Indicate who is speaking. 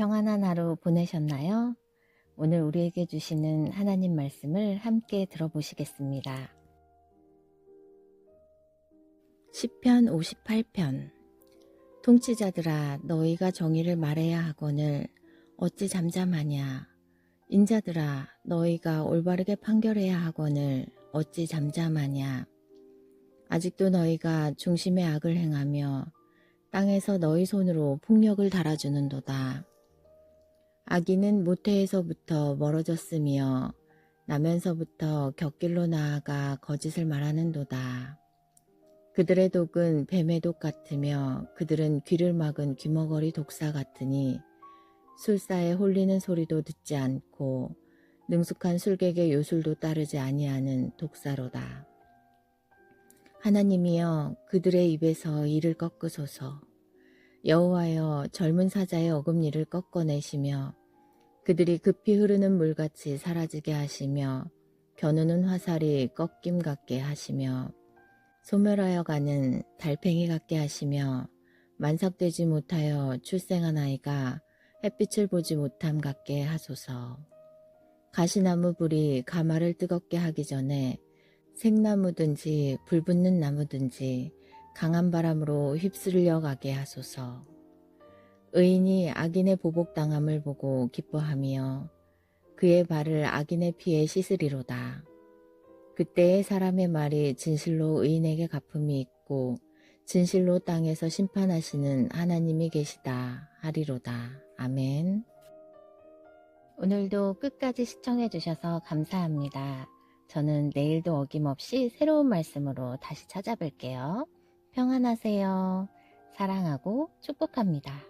Speaker 1: 평안한 하루 보내셨나요? 오늘 우리에게 주시는 하나님 말씀을 함께 들어보시겠습니다. 10편 58편 통치자들아 너희가 정의를 말해야 하거늘 어찌 잠잠하냐 인자들아 너희가 올바르게 판결해야 하거늘 어찌 잠잠하냐 아직도 너희가 중심의 악을 행하며 땅에서 너희 손으로 폭력을 달아주는도다. 아기는 모태에서부터 멀어졌으며 나면서부터 곁길로 나아가 거짓을 말하는도다. 그들의 독은 뱀의 독 같으며 그들은 귀를 막은 귀머거리 독사 같으니 술사에 홀리는 소리도 듣지 않고 능숙한 술객의 요술도 따르지 아니하는 독사로다. 하나님이여 그들의 입에서 이를 꺾으소서. 여호와여 젊은 사자의 어금니를 꺾어내시며 그들이 급히 흐르는 물같이 사라지게 하시며 겨누는 화살이 꺾임 같게 하시며 소멸하여 가는 달팽이 같게 하시며 만삭되지 못하여 출생한 아이가 햇빛을 보지 못함 같게 하소서. 가시나무 불이 가마를 뜨겁게 하기 전에 생나무든지 불붙는 나무든지 강한 바람으로 휩쓸려 가게 하소서. 의인이 악인의 보복당함을 보고 기뻐하며 그의 발을 악인의 피에 씻으리로다. 그때의 사람의 말이 진실로 의인에게 갚음이 있고 진실로 땅에서 심판하시는 하나님이 계시다 하리로다. 아멘. 오늘도 끝까지 시청해 주셔서 감사합니다. 저는 내일도 어김없이 새로운 말씀으로 다시 찾아뵐게요. 평안하세요. 사랑하고 축복합니다.